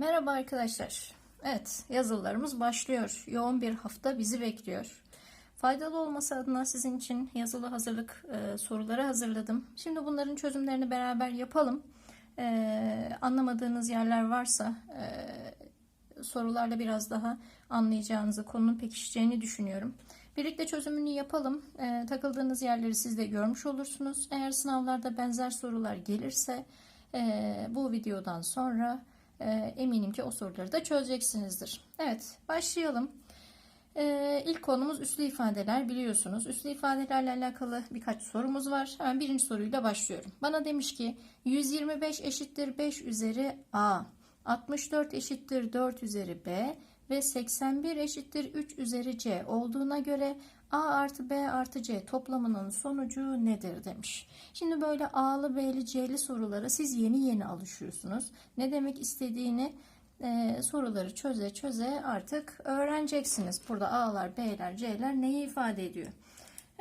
Merhaba arkadaşlar. Evet, yazılılarımız başlıyor. Yoğun bir hafta bizi bekliyor. Faydalı olması adına sizin için yazılı hazırlık e, soruları hazırladım. Şimdi bunların çözümlerini beraber yapalım. E, anlamadığınız yerler varsa e, sorularla biraz daha anlayacağınızı, konunun pekişeceğini düşünüyorum. Birlikte çözümünü yapalım. E, takıldığınız yerleri siz de görmüş olursunuz. Eğer sınavlarda benzer sorular gelirse e, bu videodan sonra e, eminim ki o soruları da çözeceksinizdir. Evet, başlayalım. E, ilk konumuz üslü ifadeler biliyorsunuz. Üslü ifadelerle alakalı birkaç sorumuz var. Hemen birinci soruyla başlıyorum. Bana demiş ki 125 eşittir 5 üzeri A, 64 eşittir 4 üzeri B ve 81 eşittir 3 üzeri C olduğuna göre A artı B artı C toplamının sonucu nedir demiş. Şimdi böyle A'lı B'li C'li sorulara siz yeni yeni alışıyorsunuz. Ne demek istediğini e, soruları çöze çöze artık öğreneceksiniz. Burada A'lar, B'ler, C'ler neyi ifade ediyor?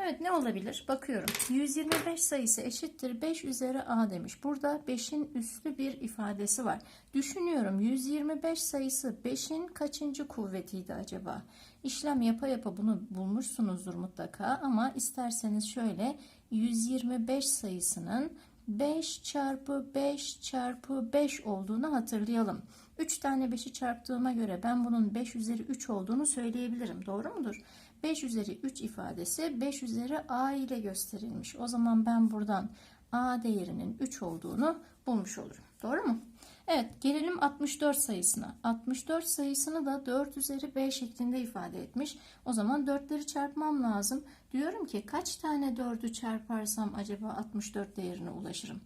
Evet ne olabilir? Bakıyorum. 125 sayısı eşittir 5 üzeri A demiş. Burada 5'in üslü bir ifadesi var. Düşünüyorum 125 sayısı 5'in kaçıncı kuvvetiydi acaba? İşlem yapa yapa bunu bulmuşsunuzdur mutlaka ama isterseniz şöyle 125 sayısının 5 çarpı 5 çarpı 5 olduğunu hatırlayalım. 3 tane 5'i çarptığıma göre ben bunun 5 üzeri 3 olduğunu söyleyebilirim. Doğru mudur? 5 üzeri 3 ifadesi 5 üzeri a ile gösterilmiş. O zaman ben buradan a değerinin 3 olduğunu bulmuş olurum. Doğru mu? Evet gelelim 64 sayısına. 64 sayısını da 4 üzeri 5 şeklinde ifade etmiş. O zaman 4'leri çarpmam lazım. Diyorum ki kaç tane 4'ü çarparsam acaba 64 değerine ulaşırım?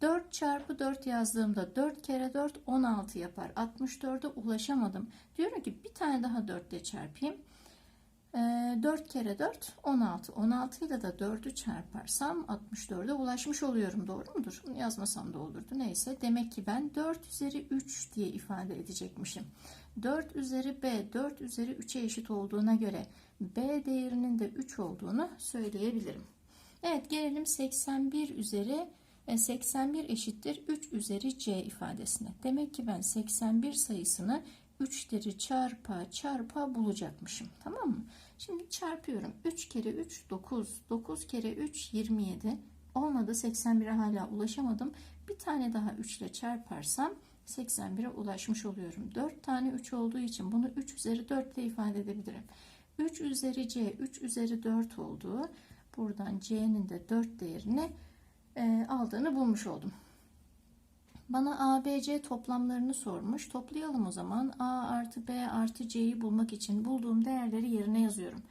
4 çarpı 4 yazdığımda 4 kere 4 16 yapar. 64'e ulaşamadım. Diyorum ki bir tane daha 4 ile çarpayım. 4 kere 4 16. 16 ile de 4'ü çarparsam 64'e ulaşmış oluyorum. Doğru mudur? Yazmasam da olurdu. Neyse. Demek ki ben 4 üzeri 3 diye ifade edecekmişim. 4 üzeri b 4 üzeri 3'e eşit olduğuna göre b değerinin de 3 olduğunu söyleyebilirim. Evet gelelim 81 üzeri 81 eşittir 3 üzeri c ifadesine. Demek ki ben 81 sayısını 3'leri çarpa çarpa bulacakmışım. Tamam mı? Şimdi çarpıyorum. 3 kere 3 9. 9 kere 3 27. Olmadı 81'e hala ulaşamadım. Bir tane daha 3 ile çarparsam 81'e ulaşmış oluyorum. 4 tane 3 olduğu için bunu 3 üzeri 4 ile ifade edebilirim. 3 üzeri c 3 üzeri 4 olduğu buradan c'nin de 4 değerini e, aldığını bulmuş oldum. Bana ABC toplamlarını sormuş. Toplayalım o zaman. A artı B artı C'yi bulmak için bulduğum değerleri yerine yazıyorum.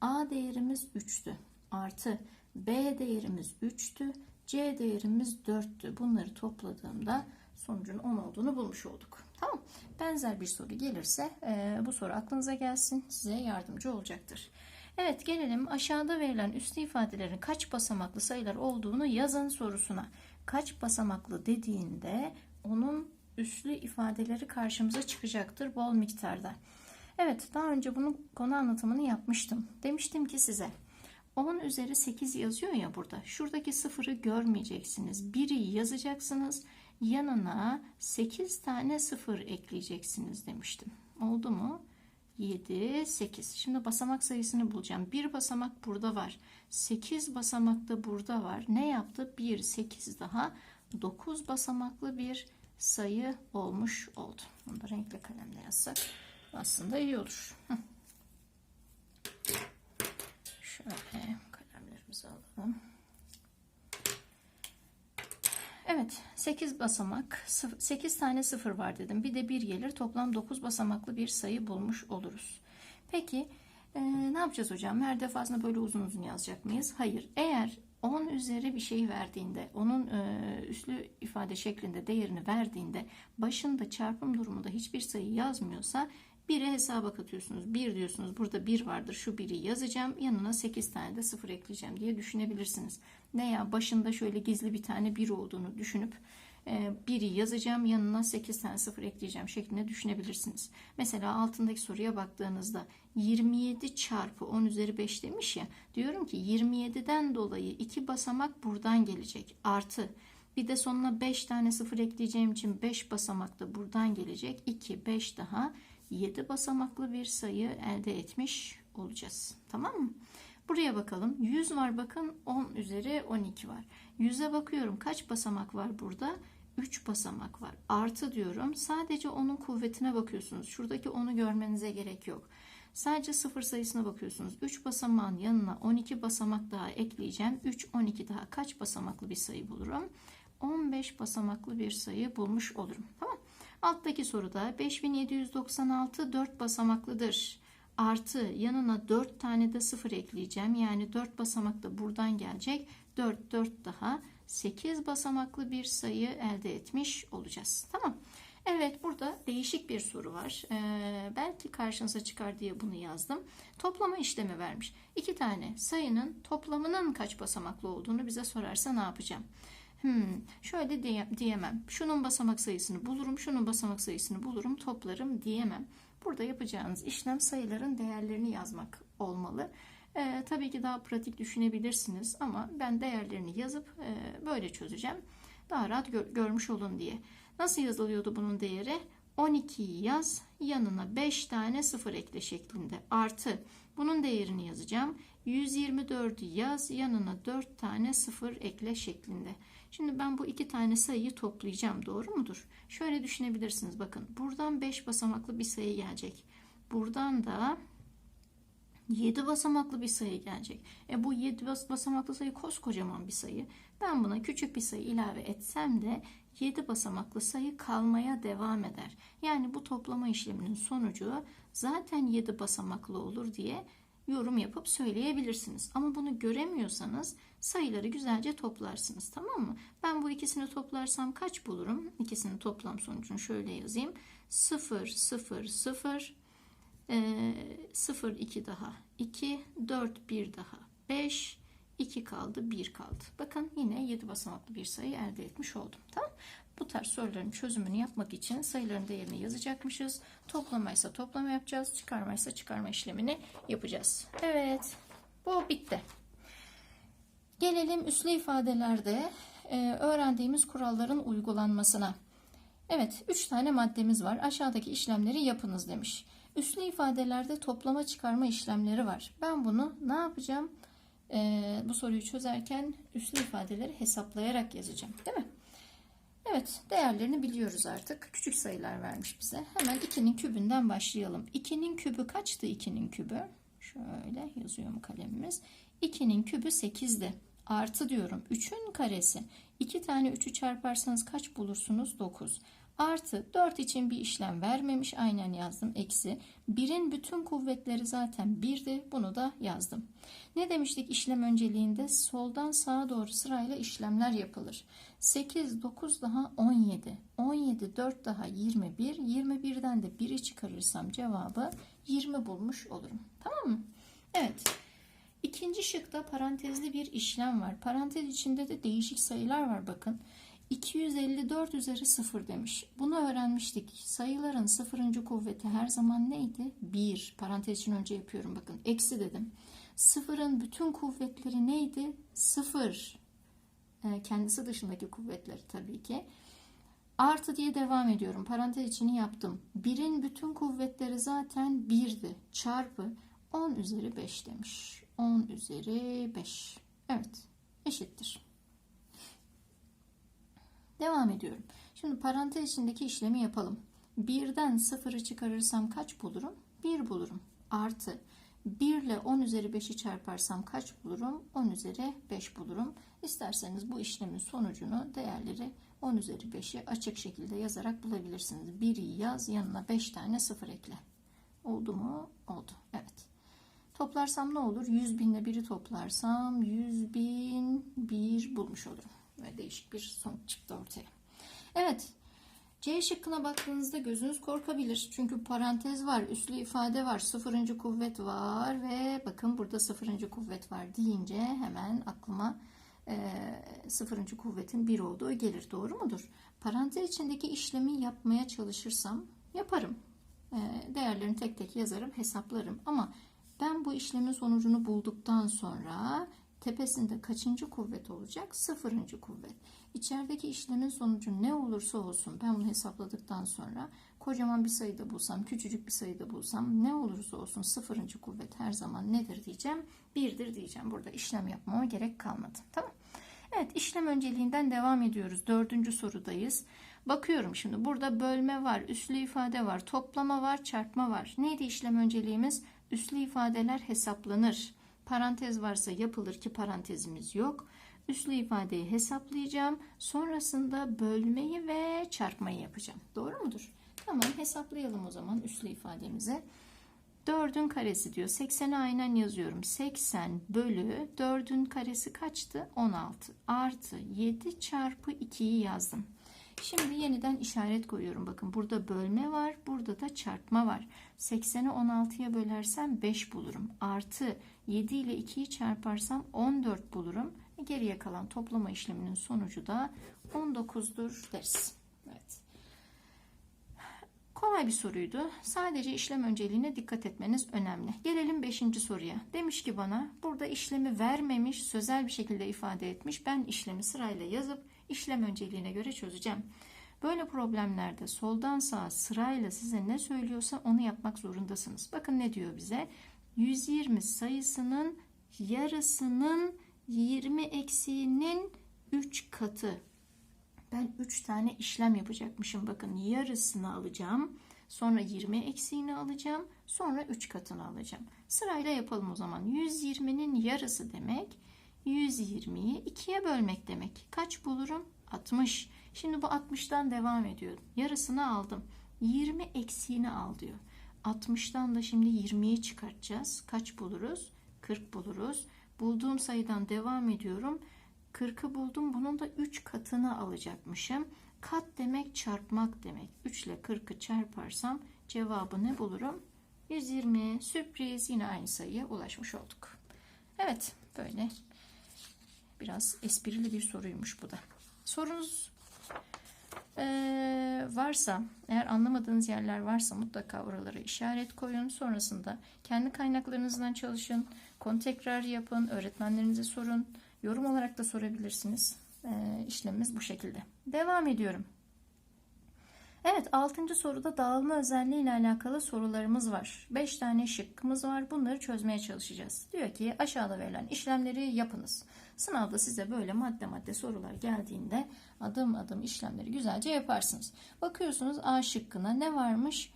A değerimiz 3'tü. Artı B değerimiz 3'tü. C değerimiz 4'tü. Bunları topladığımda sonucun 10 olduğunu bulmuş olduk. Tamam. Benzer bir soru gelirse e, bu soru aklınıza gelsin. Size yardımcı olacaktır. Evet gelelim aşağıda verilen üslü ifadelerin kaç basamaklı sayılar olduğunu yazın sorusuna kaç basamaklı dediğinde onun üslü ifadeleri karşımıza çıkacaktır bol miktarda. Evet daha önce bunun konu anlatımını yapmıştım. Demiştim ki size 10 üzeri 8 yazıyor ya burada. Şuradaki sıfırı görmeyeceksiniz. 1'i yazacaksınız. Yanına 8 tane sıfır ekleyeceksiniz demiştim. Oldu mu? 7, 8. Şimdi basamak sayısını bulacağım. Bir basamak burada var. 8 basamak da burada var. Ne yaptı? 1, 8 daha 9 basamaklı bir sayı olmuş oldu. Bunu da renkli kalemle yazsak aslında iyi olur. Şöyle kalemlerimizi alalım. Evet 8 basamak 8 tane sıfır var dedim. Bir de 1 gelir toplam 9 basamaklı bir sayı bulmuş oluruz. Peki e, ne yapacağız hocam? Her defasında böyle uzun uzun yazacak mıyız? Hayır. Eğer 10 üzeri bir şey verdiğinde onun e, üslü ifade şeklinde değerini verdiğinde başında çarpım durumunda hiçbir sayı yazmıyorsa 1'e hesaba katıyorsunuz. 1 diyorsunuz burada 1 vardır şu 1'i yazacağım yanına 8 tane de 0 ekleyeceğim diye düşünebilirsiniz. Veya başında şöyle gizli bir tane 1 olduğunu düşünüp 1'i yazacağım yanına 8 tane 0 ekleyeceğim şeklinde düşünebilirsiniz. Mesela altındaki soruya baktığınızda 27 çarpı 10 üzeri 5 demiş ya diyorum ki 27'den dolayı 2 basamak buradan gelecek artı Bir de sonuna 5 tane sıfır ekleyeceğim için 5 basamak da buradan gelecek. 2, 5 daha 7 basamaklı bir sayı elde etmiş olacağız. Tamam mı? Buraya bakalım. 100 var bakın 10 üzeri 12 var. 100'e bakıyorum. Kaç basamak var burada? 3 basamak var. Artı diyorum. Sadece onun kuvvetine bakıyorsunuz. Şuradaki 10'u görmenize gerek yok. Sadece sıfır sayısına bakıyorsunuz. 3 basamağın yanına 12 basamak daha ekleyeceğim. 3, 12 daha kaç basamaklı bir sayı bulurum? 15 basamaklı bir sayı bulmuş olurum. Tamam. Alttaki soruda 5796 4 basamaklıdır. Artı yanına 4 tane de sıfır ekleyeceğim. Yani 4 basamak da buradan gelecek. 4, 4 daha 8 basamaklı bir sayı elde etmiş olacağız. Tamam. Evet burada değişik bir soru var. Ee, belki karşınıza çıkar diye bunu yazdım. Toplama işlemi vermiş. İki tane sayının toplamının kaç basamaklı olduğunu bize sorarsa ne yapacağım? Hmm, şöyle diye, diyemem. Şunun basamak sayısını bulurum, şunun basamak sayısını bulurum, toplarım diyemem. Burada yapacağınız işlem sayıların değerlerini yazmak olmalı. Ee, tabii ki daha pratik düşünebilirsiniz ama ben değerlerini yazıp e, böyle çözeceğim. Daha rahat gör, görmüş olun diye. Nasıl yazılıyordu bunun değeri? 12'yi yaz, yanına 5 tane sıfır ekle şeklinde. Artı bunun değerini yazacağım. 124'ü yaz, yanına 4 tane sıfır ekle şeklinde. Şimdi ben bu iki tane sayıyı toplayacağım. Doğru mudur? Şöyle düşünebilirsiniz. Bakın buradan 5 basamaklı bir sayı gelecek. Buradan da 7 basamaklı bir sayı gelecek. E bu 7 basamaklı sayı koskocaman bir sayı. Ben buna küçük bir sayı ilave etsem de 7 basamaklı sayı kalmaya devam eder. Yani bu toplama işleminin sonucu zaten 7 basamaklı olur diye yorum yapıp söyleyebilirsiniz. Ama bunu göremiyorsanız sayıları güzelce toplarsınız. Tamam mı? Ben bu ikisini toplarsam kaç bulurum? İkisinin toplam sonucunu şöyle yazayım. 0, 0, 0, 0, 2 daha 2, 4, 1 daha 5, 2 kaldı 1 kaldı. Bakın yine 7 basamaklı bir sayı elde etmiş oldum. Tamam Bu tarz soruların çözümünü yapmak için sayıların değerini yazacakmışız. Toplamaysa toplama yapacağız. Çıkarmaysa çıkarma işlemini yapacağız. Evet bu bitti. Gelelim üslü ifadelerde e, öğrendiğimiz kuralların uygulanmasına. Evet 3 tane maddemiz var. Aşağıdaki işlemleri yapınız demiş. Üslü ifadelerde toplama çıkarma işlemleri var. Ben bunu ne yapacağım? Ee, bu soruyu çözerken üslü ifadeleri hesaplayarak yazacağım. Değil mi? Evet değerlerini biliyoruz artık. Küçük sayılar vermiş bize. Hemen 2'nin kübünden başlayalım. 2'nin kübü kaçtı 2'nin kübü? Şöyle yazıyor mu kalemimiz? 2'nin kübü 8'di. Artı diyorum. 3'ün karesi. 2 tane 3'ü çarparsanız kaç bulursunuz? 9. Artı 4 için bir işlem vermemiş. Aynen yazdım. Eksi. 1'in bütün kuvvetleri zaten 1'di. Bunu da yazdım. Ne demiştik işlem önceliğinde? Soldan sağa doğru sırayla işlemler yapılır. 8, 9 daha 17. 17, 4 daha 21. 21'den de 1'i çıkarırsam cevabı 20 bulmuş olurum. Tamam mı? Evet. İkinci şıkta parantezli bir işlem var. Parantez içinde de değişik sayılar var bakın. 254 üzeri 0 demiş. Bunu öğrenmiştik. Sayıların sıfırıncı kuvveti her zaman neydi? 1. Parantez için önce yapıyorum bakın. Eksi dedim. Sıfırın bütün kuvvetleri neydi? 0. Ee, kendisi dışındaki kuvvetleri tabii ki. Artı diye devam ediyorum. Parantez içini yaptım. 1'in bütün kuvvetleri zaten 1'di. Çarpı 10 üzeri 5 demiş. 10 üzeri 5. Evet. Eşittir. Devam ediyorum. Şimdi parantez içindeki işlemi yapalım. 1'den 0'ı çıkarırsam kaç bulurum? 1 bulurum. Artı 1 ile 10 üzeri 5'i çarparsam kaç bulurum? 10 üzeri 5 bulurum. İsterseniz bu işlemin sonucunu değerleri 10 üzeri 5'i açık şekilde yazarak bulabilirsiniz. 1'i yaz yanına 5 tane 0 ekle. Oldu mu? Oldu. Evet. Toplarsam ne olur? 100 binle 1'i toplarsam 100 bin 1 bulmuş olurum. Ve değişik bir sonuç çıktı ortaya. Evet. C şıkkına baktığınızda gözünüz korkabilir. Çünkü parantez var, üslü ifade var, sıfırıncı kuvvet var ve bakın burada sıfırıncı kuvvet var deyince hemen aklıma e, sıfırıncı kuvvetin bir olduğu gelir. Doğru mudur? Parantez içindeki işlemi yapmaya çalışırsam yaparım. E, değerlerini tek tek yazarım, hesaplarım. Ama ben bu işlemin sonucunu bulduktan sonra Tepesinde kaçıncı kuvvet olacak? Sıfırıncı kuvvet. İçerideki işlemin sonucu ne olursa olsun ben bunu hesapladıktan sonra kocaman bir sayıda bulsam, küçücük bir sayıda bulsam ne olursa olsun sıfırıncı kuvvet her zaman nedir diyeceğim? Birdir diyeceğim. Burada işlem yapmama gerek kalmadı. Tamam. Evet işlem önceliğinden devam ediyoruz. Dördüncü sorudayız. Bakıyorum şimdi burada bölme var, üslü ifade var, toplama var, çarpma var. Neydi işlem önceliğimiz? Üslü ifadeler hesaplanır. Parantez varsa yapılır ki parantezimiz yok. Üslü ifadeyi hesaplayacağım. Sonrasında bölmeyi ve çarpmayı yapacağım. Doğru mudur? Tamam hesaplayalım o zaman üslü ifademizi. 4'ün karesi diyor. 80'i aynen yazıyorum. 80 bölü 4'ün karesi kaçtı? 16. Artı 7 çarpı 2'yi yazdım. Şimdi yeniden işaret koyuyorum. Bakın burada bölme var. Burada da çarpma var. 80'i 16'ya bölersem 5 bulurum. Artı 7 ile 2'yi çarparsam 14 bulurum. E, Geriye kalan toplama işleminin sonucu da 19'dur deriz. Evet. Kolay bir soruydu. Sadece işlem önceliğine dikkat etmeniz önemli. Gelelim 5. soruya. Demiş ki bana burada işlemi vermemiş, sözel bir şekilde ifade etmiş. Ben işlemi sırayla yazıp işlem önceliğine göre çözeceğim. Böyle problemlerde soldan sağa sırayla size ne söylüyorsa onu yapmak zorundasınız. Bakın ne diyor bize? 120 sayısının yarısının 20 eksiğinin 3 katı. Ben 3 tane işlem yapacakmışım. Bakın yarısını alacağım. Sonra 20 eksiğini alacağım. Sonra 3 katını alacağım. Sırayla yapalım o zaman. 120'nin yarısı demek 120'yi 2'ye bölmek demek. Kaç bulurum? 60. Şimdi bu 60'tan devam ediyor. Yarısını aldım. 20 eksiğini al diyor. 60'tan da şimdi 20'yi çıkartacağız. Kaç buluruz? 40 buluruz. Bulduğum sayıdan devam ediyorum. 40'ı buldum. Bunun da 3 katını alacakmışım. Kat demek çarpmak demek. 3 ile 40'ı çarparsam cevabı ne bulurum? 120. Sürpriz yine aynı sayıya ulaşmış olduk. Evet böyle biraz esprili bir soruymuş bu da. Sorunuz eee, varsa eğer anlamadığınız yerler varsa mutlaka oralara işaret koyun. Sonrasında kendi kaynaklarınızdan çalışın. Konu tekrar yapın. Öğretmenlerinize sorun. Yorum olarak da sorabilirsiniz. Ee, işlemimiz bu şekilde. Devam ediyorum. Evet 6. soruda dağılma özelliği ile alakalı sorularımız var. 5 tane şıkkımız var. Bunları çözmeye çalışacağız. Diyor ki aşağıda verilen işlemleri yapınız. Sınavda size böyle madde madde sorular geldiğinde adım adım işlemleri güzelce yaparsınız. Bakıyorsunuz A şıkkına ne varmış?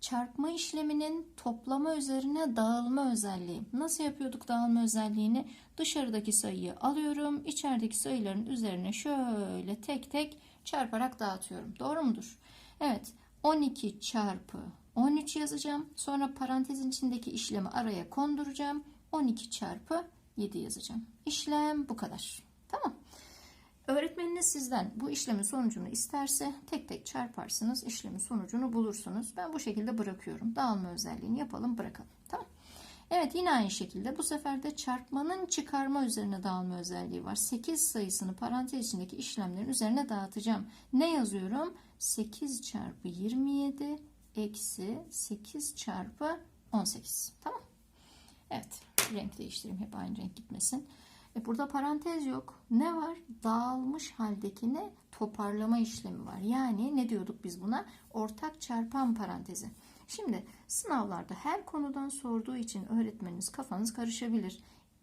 Çarpma işleminin toplama üzerine dağılma özelliği. Nasıl yapıyorduk dağılma özelliğini? Dışarıdaki sayıyı alıyorum. içerideki sayıların üzerine şöyle tek tek çarparak dağıtıyorum. Doğru mudur? Evet. 12 çarpı 13 yazacağım. Sonra parantezin içindeki işlemi araya konduracağım. 12 çarpı 7 yazacağım. İşlem bu kadar. Tamam. Öğretmeniniz sizden bu işlemin sonucunu isterse tek tek çarparsınız, işlemin sonucunu bulursunuz. Ben bu şekilde bırakıyorum. Dağılma özelliğini yapalım, bırakalım. Tamam. Evet yine aynı şekilde bu sefer de çarpmanın çıkarma üzerine dağılma özelliği var. 8 sayısını parantez içindeki işlemlerin üzerine dağıtacağım. Ne yazıyorum? 8 çarpı 27 eksi 8 çarpı 18. Tamam. Evet renk değiştireyim hep aynı renk gitmesin. E burada parantez yok. Ne var? Dağılmış haldekine toparlama işlemi var. Yani ne diyorduk biz buna? Ortak çarpan parantezi. Şimdi sınavlarda her konudan sorduğu için öğretmeniniz kafanız karışabilir.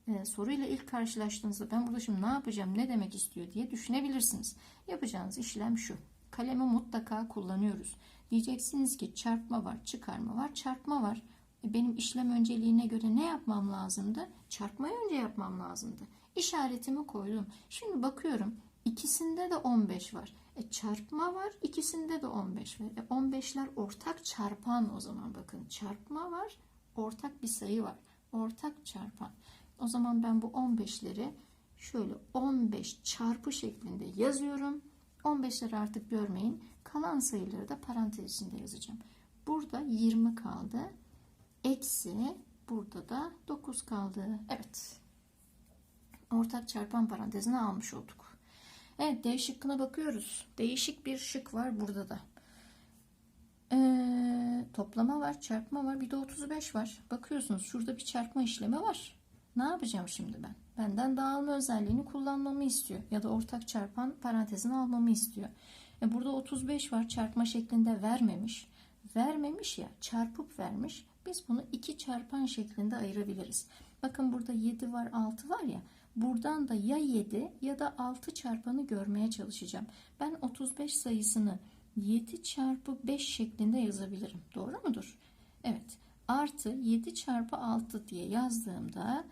Ee, soruyla ilk karşılaştığınızda ben burada şimdi ne yapacağım, ne demek istiyor diye düşünebilirsiniz. Yapacağınız işlem şu. Kalemi mutlaka kullanıyoruz. Diyeceksiniz ki çarpma var, çıkarma var, çarpma var. E, benim işlem önceliğine göre ne yapmam lazımdı? Çarpmayı önce yapmam lazımdı. İşaretimi koydum. Şimdi bakıyorum ikisinde de 15 var. E çarpma var ikisinde de 15 var. E 15'ler ortak çarpan o zaman bakın. Çarpma var ortak bir sayı var. Ortak çarpan. O zaman ben bu 15'leri şöyle 15 çarpı şeklinde yazıyorum. 15'leri artık görmeyin. Kalan sayıları da parantez içinde yazacağım. Burada 20 kaldı. Eksi burada da 9 kaldı. Evet. Ortak çarpan parantezine almış olduk. Evet D şıkkına bakıyoruz. Değişik bir şık var burada da. Ee, toplama var, çarpma var, bir de 35 var. Bakıyorsunuz şurada bir çarpma işlemi var. Ne yapacağım şimdi ben? Benden dağılma özelliğini kullanmamı istiyor. Ya da ortak çarpan parantezini almamı istiyor. E burada 35 var çarpma şeklinde vermemiş. Vermemiş ya çarpıp vermiş. Biz bunu iki çarpan şeklinde ayırabiliriz. Bakın burada 7 var 6 var ya. Buradan da ya 7 ya da 6 çarpanı görmeye çalışacağım. Ben 35 sayısını 7 çarpı 5 şeklinde yazabilirim. Doğru mudur? Evet. Artı 7 çarpı 6 diye yazdığımda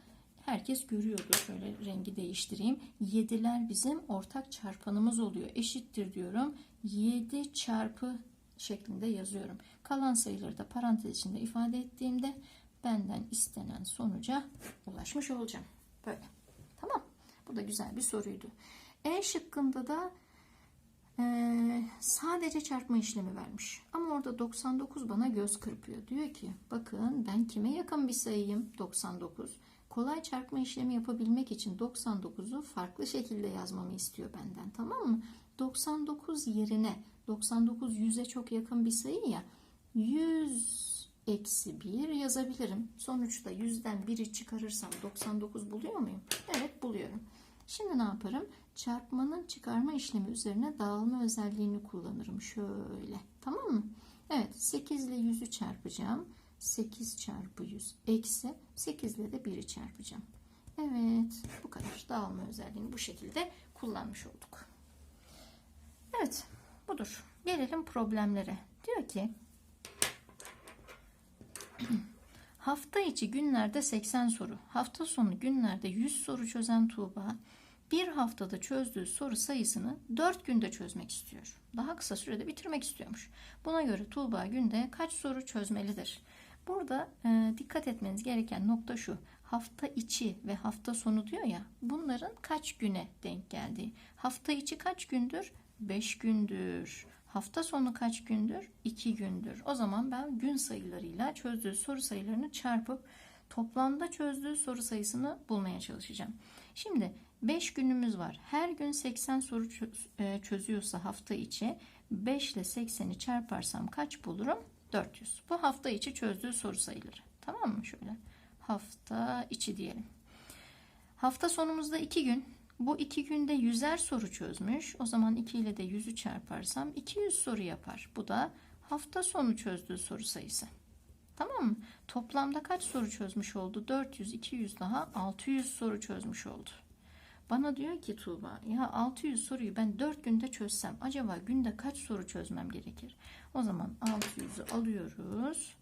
herkes görüyordu. Şöyle rengi değiştireyim. 7'ler bizim ortak çarpanımız oluyor. Eşittir diyorum. 7 çarpı şeklinde yazıyorum. Kalan sayıları da parantez içinde ifade ettiğimde benden istenen sonuca ulaşmış olacağım. Böyle. Tamam. Bu da güzel bir soruydu. E şıkkında da ee, sadece çarpma işlemi vermiş. Ama orada 99 bana göz kırpıyor. Diyor ki bakın ben kime yakın bir sayıyım 99. Kolay çarpma işlemi yapabilmek için 99'u farklı şekilde yazmamı istiyor benden tamam mı? 99 yerine 99 100'e çok yakın bir sayı ya 100 eksi 1 yazabilirim. Sonuçta 100'den 1'i çıkarırsam 99 buluyor muyum? Evet buluyorum. Şimdi ne yaparım? Çarpmanın çıkarma işlemi üzerine dağılma özelliğini kullanırım. Şöyle. Tamam mı? Evet. 8 ile 100'ü çarpacağım. 8 çarpı 100 eksi 8 ile de 1'i çarpacağım. Evet. Bu kadar. Dağılma özelliğini bu şekilde kullanmış olduk. Evet. Budur. Gelelim problemlere. Diyor ki hafta içi günlerde 80 soru, hafta sonu günlerde 100 soru çözen Tuğba bir haftada çözdüğü soru sayısını 4 günde çözmek istiyor. Daha kısa sürede bitirmek istiyormuş. Buna göre Tuğba günde kaç soru çözmelidir? Burada e, dikkat etmeniz gereken nokta şu. Hafta içi ve hafta sonu diyor ya bunların kaç güne denk geldiği. Hafta içi kaç gündür? 5 gündür. Hafta sonu kaç gündür? 2 gündür. O zaman ben gün sayılarıyla çözdüğü soru sayılarını çarpıp toplamda çözdüğü soru sayısını bulmaya çalışacağım. Şimdi 5 günümüz var. Her gün 80 soru e, çözüyorsa hafta içi 5 ile 80'i çarparsam kaç bulurum? 400. Bu hafta içi çözdüğü soru sayıları. Tamam mı? Şöyle hafta içi diyelim. Hafta sonumuzda 2 gün. Bu 2 günde 100'er soru çözmüş. O zaman 2 ile de 100'ü çarparsam 200 soru yapar. Bu da hafta sonu çözdüğü soru sayısı. Tamam mı? Toplamda kaç soru çözmüş oldu? 400, 200 daha 600 soru çözmüş oldu. Bana diyor ki Tuğba ya 600 soruyu ben 4 günde çözsem acaba günde kaç soru çözmem gerekir? O zaman 600'ü alıyoruz.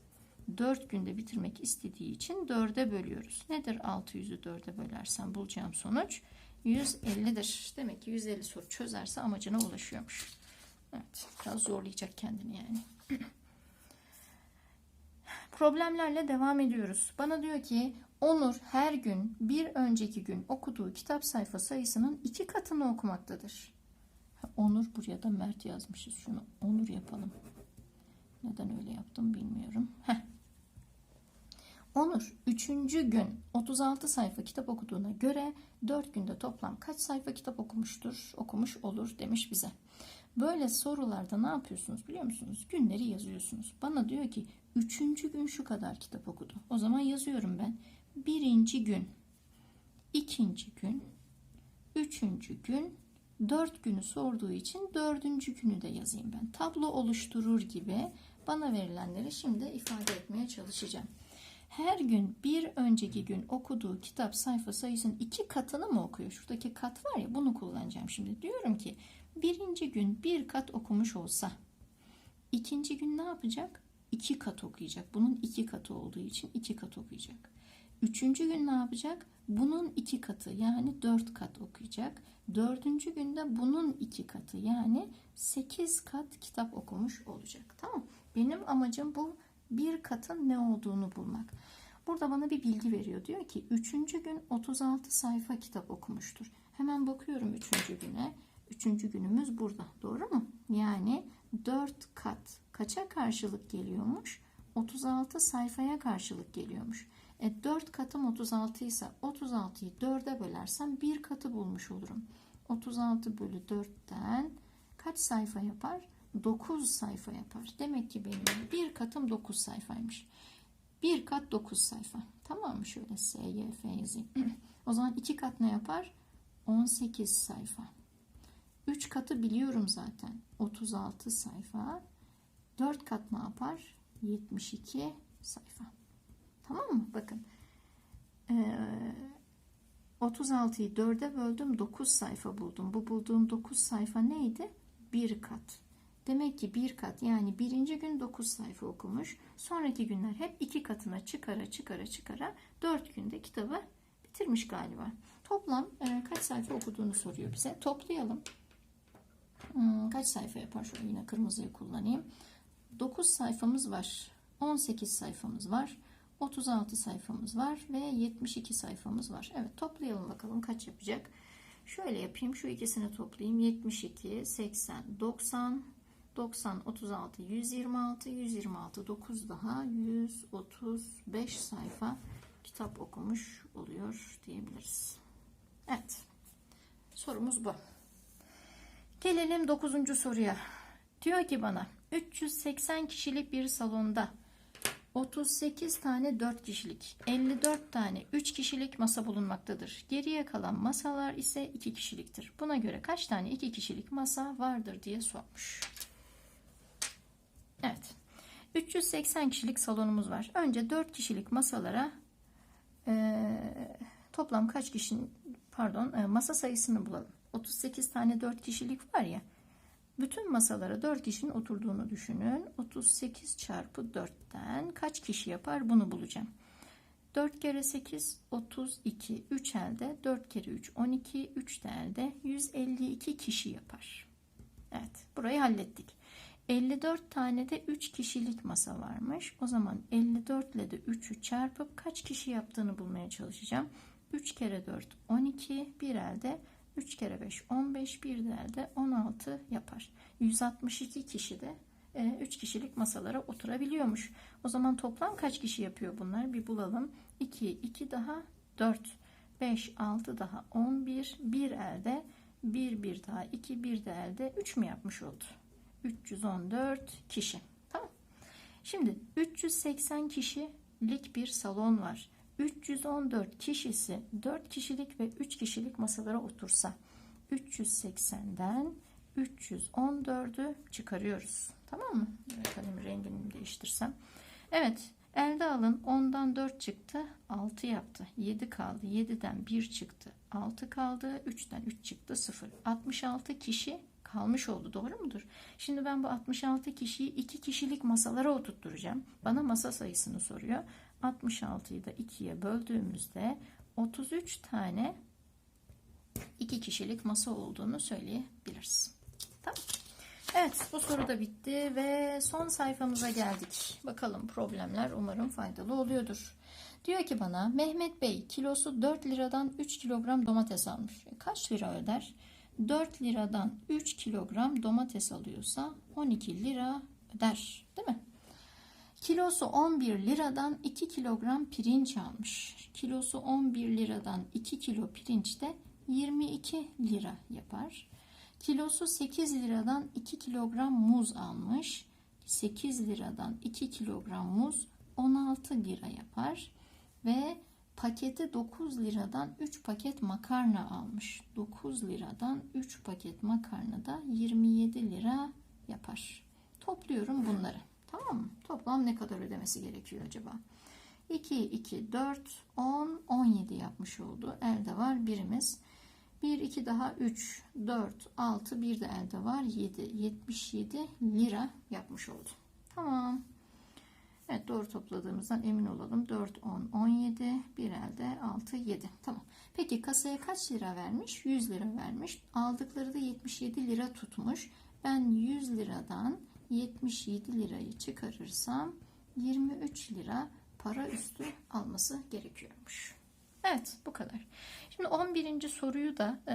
4 günde bitirmek istediği için 4'e bölüyoruz. Nedir 600'ü 4'e bölersem bulacağım sonuç 150'dir. Demek ki 150 soru çözerse amacına ulaşıyormuş. Evet biraz zorlayacak kendini yani. Problemlerle devam ediyoruz. Bana diyor ki Onur her gün bir önceki gün okuduğu kitap sayfa sayısının iki katını okumaktadır. Onur buraya da Mert yazmışız. Şunu Onur yapalım. Neden öyle yaptım bilmiyorum. Heh. Onur 3. gün 36 sayfa kitap okuduğuna göre 4 günde toplam kaç sayfa kitap okumuştur, okumuş olur demiş bize. Böyle sorularda ne yapıyorsunuz biliyor musunuz? Günleri yazıyorsunuz. Bana diyor ki 3. gün şu kadar kitap okudu. O zaman yazıyorum ben birinci gün, ikinci gün, üçüncü gün, dört günü sorduğu için dördüncü günü de yazayım ben. Tablo oluşturur gibi bana verilenleri şimdi ifade etmeye çalışacağım. Her gün bir önceki gün okuduğu kitap sayfa sayısının iki katını mı okuyor? Şuradaki kat var ya bunu kullanacağım şimdi. Diyorum ki birinci gün bir kat okumuş olsa ikinci gün ne yapacak? İki kat okuyacak. Bunun iki katı olduğu için iki kat okuyacak. Üçüncü gün ne yapacak? Bunun iki katı yani dört kat okuyacak. Dördüncü günde bunun iki katı yani sekiz kat kitap okumuş olacak. Tamam Benim amacım bu bir katın ne olduğunu bulmak. Burada bana bir bilgi veriyor. Diyor ki üçüncü gün 36 sayfa kitap okumuştur. Hemen bakıyorum üçüncü güne. Üçüncü günümüz burada. Doğru mu? Yani dört kat kaça karşılık geliyormuş? 36 sayfaya karşılık geliyormuş. E, 4 katım 36 ise 36'yı 4'e bölersem 1 katı bulmuş olurum. 36 bölü 4'ten kaç sayfa yapar? 9 sayfa yapar. Demek ki benim bir katım 9 sayfaymış. Bir kat 9 sayfa. Tamam mı? Şöyle S, Y, F yazayım. o zaman iki kat ne yapar? 18 sayfa. 3 katı biliyorum zaten. 36 sayfa. 4 kat ne yapar? 72 sayfa. Tamam mı? Bakın. Ee, 36'yı 4'e böldüm. 9 sayfa buldum. Bu bulduğum 9 sayfa neydi? 1 kat. Demek ki bir kat yani birinci gün 9 sayfa okumuş. Sonraki günler hep iki katına çıkara çıkara çıkara 4 günde kitabı bitirmiş galiba. Toplam e, kaç sayfa okuduğunu soruyor bize. Toplayalım. Hmm, kaç sayfa yapar? Şöyle yine kırmızıyı kullanayım. 9 sayfamız var. 18 sayfamız var. 36 sayfamız var ve 72 sayfamız var. Evet toplayalım bakalım kaç yapacak. Şöyle yapayım. Şu ikisini toplayayım. 72, 80, 90, 90, 36, 126, 126, 9 daha 135 sayfa kitap okumuş oluyor diyebiliriz. Evet. Sorumuz bu. Gelelim 9. soruya. Diyor ki bana 380 kişilik bir salonda 38 tane 4 kişilik, 54 tane 3 kişilik masa bulunmaktadır. Geriye kalan masalar ise 2 kişiliktir. Buna göre kaç tane 2 kişilik masa vardır diye sormuş. Evet. 380 kişilik salonumuz var. Önce 4 kişilik masalara eee, toplam kaç kişinin pardon eee, masa sayısını bulalım. 38 tane 4 kişilik var ya. Bütün masalara 4 kişinin oturduğunu düşünün. 38 çarpı 4'ten kaç kişi yapar bunu bulacağım. 4 kere 8 32 3 elde 4 kere 3 12 3 de elde 152 kişi yapar. Evet burayı hallettik. 54 tane de 3 kişilik masa varmış. O zaman 54 ile de 3'ü çarpıp kaç kişi yaptığını bulmaya çalışacağım. 3 kere 4 12 bir elde 3 kere 5 15 bir de elde 16 yapar. 162 kişi de 3 kişilik masalara oturabiliyormuş. O zaman toplam kaç kişi yapıyor bunlar? Bir bulalım. 2, 2 daha 4, 5, 6 daha 11, 1 elde 1, 1 daha 2, 1 de elde 3 mü yapmış oldu? 314 kişi. Tamam. Şimdi 380 kişilik bir salon var. 314 kişisi 4 kişilik ve 3 kişilik masalara otursa 380'den 314'ü çıkarıyoruz. Tamam mı? Kalem rengini değiştirsem. Evet. Elde alın 10'dan 4 çıktı 6 yaptı 7 kaldı 7'den 1 çıktı 6 kaldı 3'ten 3 çıktı 0 66 kişi kalmış oldu doğru mudur? Şimdi ben bu 66 kişiyi 2 kişilik masalara oturtturacağım. Bana masa sayısını soruyor. 66'yı da 2'ye böldüğümüzde 33 tane 2 kişilik masa olduğunu söyleyebiliriz. Tamam. Evet bu soru da bitti ve son sayfamıza geldik. Bakalım problemler umarım faydalı oluyordur. Diyor ki bana Mehmet Bey kilosu 4 liradan 3 kilogram domates almış. Kaç lira öder? 4 liradan 3 kilogram domates alıyorsa 12 lira öder değil mi? Kilosu 11 liradan 2 kilogram pirinç almış. Kilosu 11 liradan 2 kilo pirinç de 22 lira yapar. Kilosu 8 liradan 2 kilogram muz almış. 8 liradan 2 kilogram muz 16 lira yapar. Ve paketi 9 liradan 3 paket makarna almış. 9 liradan 3 paket makarna da 27 lira yapar. Topluyorum bunları. Tamam mı? Toplam ne kadar ödemesi gerekiyor acaba? 2, 2, 4, 10, 17 yapmış oldu. Elde var birimiz. 1, 2 daha 3, 4, 6, bir de elde var 7, 77 lira yapmış oldu. Tamam. Evet doğru topladığımızdan emin olalım. 4, 10, 17, bir elde 6, 7. Tamam. Peki kasaya kaç lira vermiş? 100 lira vermiş. Aldıkları da 77 lira tutmuş. Ben 100 liradan 77 lirayı çıkarırsam 23 lira para üstü alması gerekiyormuş. Evet bu kadar. Şimdi 11. soruyu da e,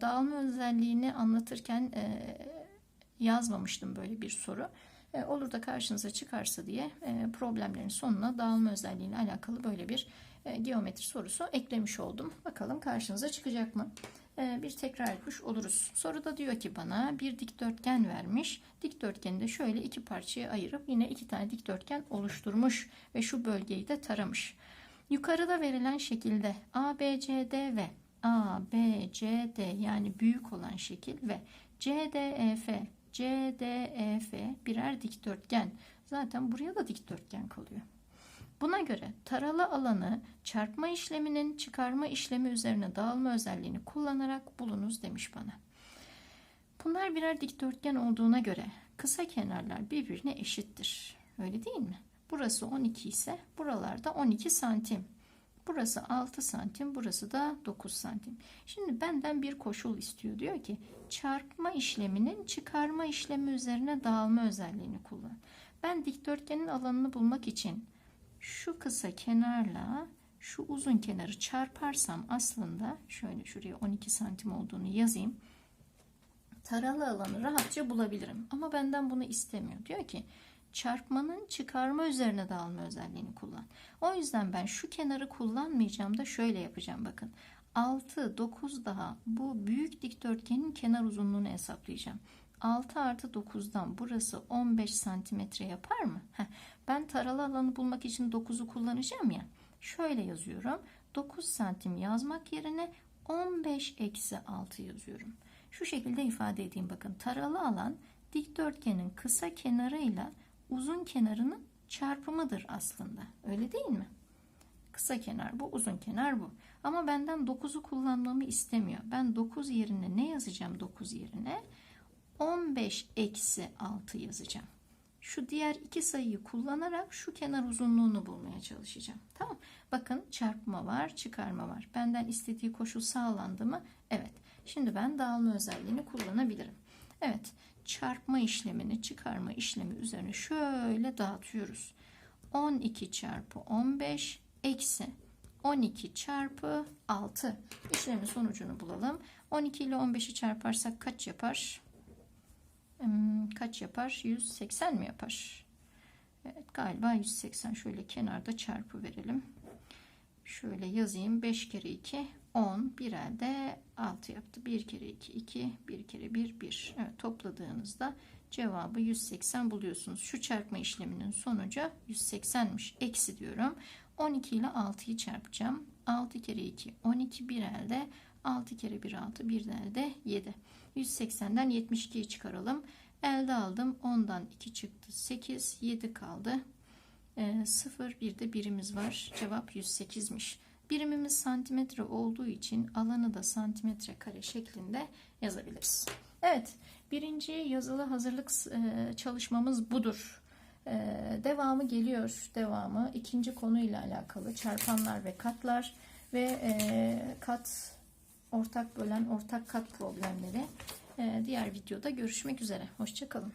dağılma özelliğini anlatırken e, yazmamıştım böyle bir soru. E, olur da karşınıza çıkarsa diye e, problemlerin sonuna dağılma özelliğiyle alakalı böyle bir e, geometri sorusu eklemiş oldum. Bakalım karşınıza çıkacak mı? bir tekrar etmiş oluruz. Soruda diyor ki bana bir dikdörtgen vermiş. Dikdörtgeni de şöyle iki parçaya ayırıp yine iki tane dikdörtgen oluşturmuş ve şu bölgeyi de taramış. Yukarıda verilen şekilde ABCD ve ABCD yani büyük olan şekil ve CDEF CDEF birer dikdörtgen. Zaten buraya da dikdörtgen kalıyor. Buna göre taralı alanı çarpma işleminin çıkarma işlemi üzerine dağılma özelliğini kullanarak bulunuz demiş bana. Bunlar birer dikdörtgen olduğuna göre kısa kenarlar birbirine eşittir. Öyle değil mi? Burası 12 ise buralarda 12 santim. Burası 6 santim, burası da 9 santim. Şimdi benden bir koşul istiyor. Diyor ki çarpma işleminin çıkarma işlemi üzerine dağılma özelliğini kullan. Ben dikdörtgenin alanını bulmak için şu kısa kenarla şu uzun kenarı çarparsam aslında şöyle şuraya 12 santim olduğunu yazayım. Taralı alanı rahatça bulabilirim. Ama benden bunu istemiyor. Diyor ki çarpmanın çıkarma üzerine dağılma özelliğini kullan. O yüzden ben şu kenarı kullanmayacağım da şöyle yapacağım bakın. 6, 9 daha bu büyük dikdörtgenin kenar uzunluğunu hesaplayacağım. 6 artı 9'dan burası 15 santimetre yapar mı? Heh, ben taralı alanı bulmak için 9'u kullanacağım ya. Şöyle yazıyorum. 9 santim yazmak yerine 15 eksi 6 yazıyorum. Şu şekilde ifade edeyim bakın. Taralı alan dikdörtgenin kısa kenarıyla uzun kenarının çarpımıdır aslında. Öyle değil mi? Kısa kenar bu, uzun kenar bu. Ama benden 9'u kullanmamı istemiyor. Ben 9 yerine ne yazacağım 9 yerine? 15 eksi 6 yazacağım. Şu diğer iki sayıyı kullanarak şu kenar uzunluğunu bulmaya çalışacağım. Tamam. Bakın çarpma var, çıkarma var. Benden istediği koşul sağlandı mı? Evet. Şimdi ben dağılma özelliğini kullanabilirim. Evet. Çarpma işlemini, çıkarma işlemi üzerine şöyle dağıtıyoruz. 12 çarpı 15 eksi 12 çarpı 6. İşlemin sonucunu bulalım. 12 ile 15'i çarparsak kaç yapar? Hmm, kaç yapar? 180 mi yapar? Evet galiba 180. Şöyle kenarda çarpı verelim. Şöyle yazayım. 5 kere 2 10. Bir elde 6 yaptı. 1 kere 2 2. 1 kere 1 1. Evet topladığınızda cevabı 180 buluyorsunuz. Şu çarpma işleminin sonucu 180'miş. Eksi diyorum. 12 ile 6'yı çarpacağım. 6 kere 2 12 bir elde 6 kere 1 6 bir de elde 7. 180'den 72'yi çıkaralım. Elde aldım. 10'dan 2 çıktı. 8 7 kaldı. E, 0 bir de birimiz var. Cevap 108'miş. Birimimiz santimetre olduğu için alanı da santimetre kare şeklinde yazabiliriz. Evet, birinci yazılı hazırlık e, çalışmamız budur. E, devamı geliyor. Devamı ikinci konuyla alakalı çarpanlar ve katlar ve e, kat ortak bölen ortak kat problemleri. Diğer videoda görüşmek üzere. Hoşçakalın.